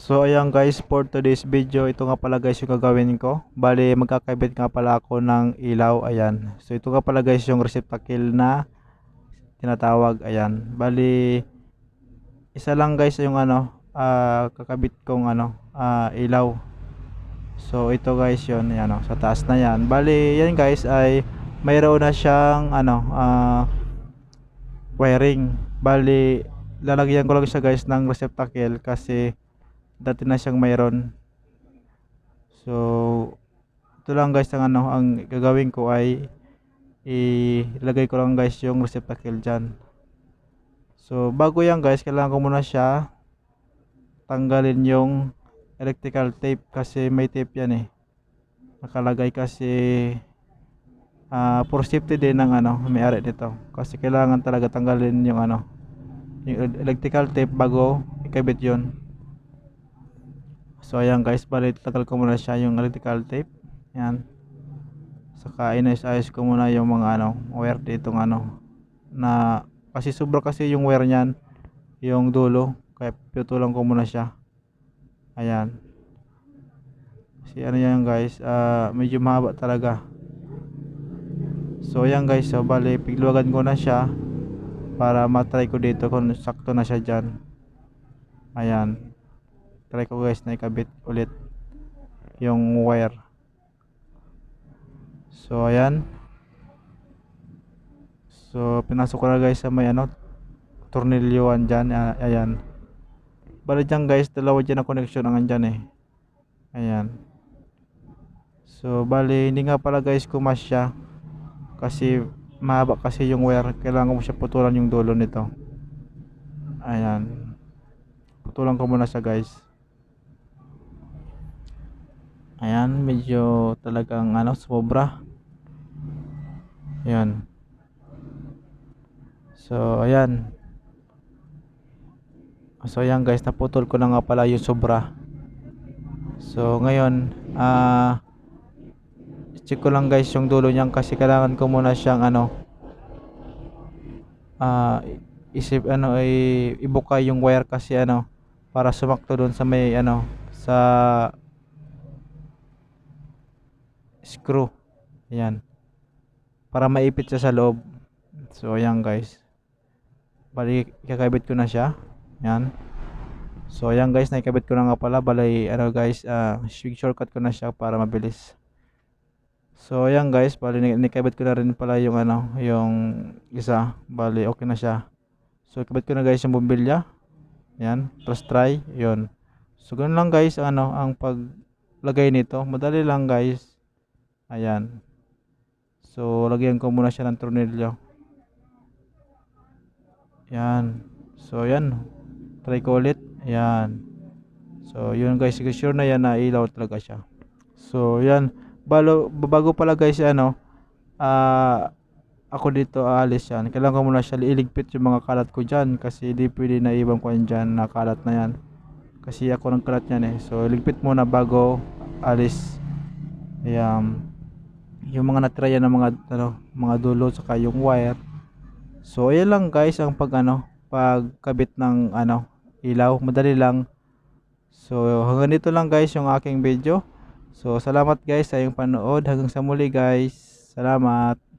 So ayan guys, for today's video, ito nga pala guys yung gagawin ko. Bali, magkakabit nga pala ako ng ilaw, ayan. So ito nga pala guys yung receptacle na tinatawag, ayan. Bali, isa lang guys yung ano, ah, kakabit kong ano, ah, ilaw. So ito guys yun, ayan oh, sa taas na yan. Bali, yan guys ay mayroon na siyang ano, ah, wiring. Bali, lalagyan ko lang siya guys ng receptacle kasi dati na siyang mayroon. So, ito lang guys ang ano, ang gagawin ko ay ilagay ko lang guys yung receptacle dyan. So, bago yan guys, kailangan ko muna siya tanggalin yung electrical tape kasi may tape yan eh. Nakalagay kasi ah for safety din ng ano, may-ari nito. Kasi kailangan talaga tanggalin yung ano, yung electrical tape bago ikabit yon. So ayan guys, bali tagal ko muna siya yung electrical tape. Yan. Saka inayos-ayos ko muna yung mga ano, wire dito ano na kasi sobra kasi yung wire niyan, yung dulo. Kaya pinutulan ko muna siya. Ayan. Kasi ano yan guys, ah medyo mahaba talaga. So ayan guys, so bali pigluwagan ko na siya para matry ko dito kung sakto na siya dyan. Ayan try ko guys na ikabit ulit yung wire. So ayan. So pinasok ko na guys sa may ano tornilyoan dyan ayan. Bali dyan guys dalawa dyan na connection ang andyan eh. Ayan. So bali hindi nga pala guys kumasya kasi mahaba kasi yung wire. Kailangan mo siya putulan yung dulo nito. Ayan. Putulan ko muna siya guys Ayan, medyo talagang ano, sobra. Ayan. So, ayan. So, ayan guys, naputol ko na nga pala yung sobra. So, ngayon, ah, check ko lang guys yung dulo niyan kasi kailangan ko muna siyang ano, ah, isip ano, ay ibuka yung wire kasi ano, para sumakto doon sa may ano, sa screw. Ayan. Para maipit siya sa loob. So, ayan guys. Bali, kakabit ko na siya. Ayan. So, ayan guys, naikabit ko na nga pala. Bali, ano guys, uh, shortcut ko na siya para mabilis. So, ayan guys, bali, nikabit ko na rin pala yung ano, yung isa. Bali, okay na siya. So, ikabit ko na guys yung bumbilya. Ayan, plus try. Yun. So, ganun lang guys, ano, ang paglagay nito. Madali lang guys. Ayan. So, lagyan ko muna siya ng tornilyo. Ayan. So, ayan. Try ko ulit. Ayan. So, yun guys. Sure na yan na ilaw talaga siya. So, ayan. Balo, bago pala guys, ano, ah, ako dito aalis yan. Kailangan ko muna siya iligpit yung mga kalat ko dyan. Kasi di pwede na ibang ko yan dyan na kalat na yan. Kasi ako ng kalat yan eh. So, iligpit muna bago alis. Ayan yung mga natira yan ng mga ano, mga dulo saka yung wire. So ayan lang guys ang pag ano, pagkabit ng ano, ilaw, madali lang. So hanggang dito lang guys yung aking video. So salamat guys sa iyong panood. Hanggang sa muli guys. Salamat.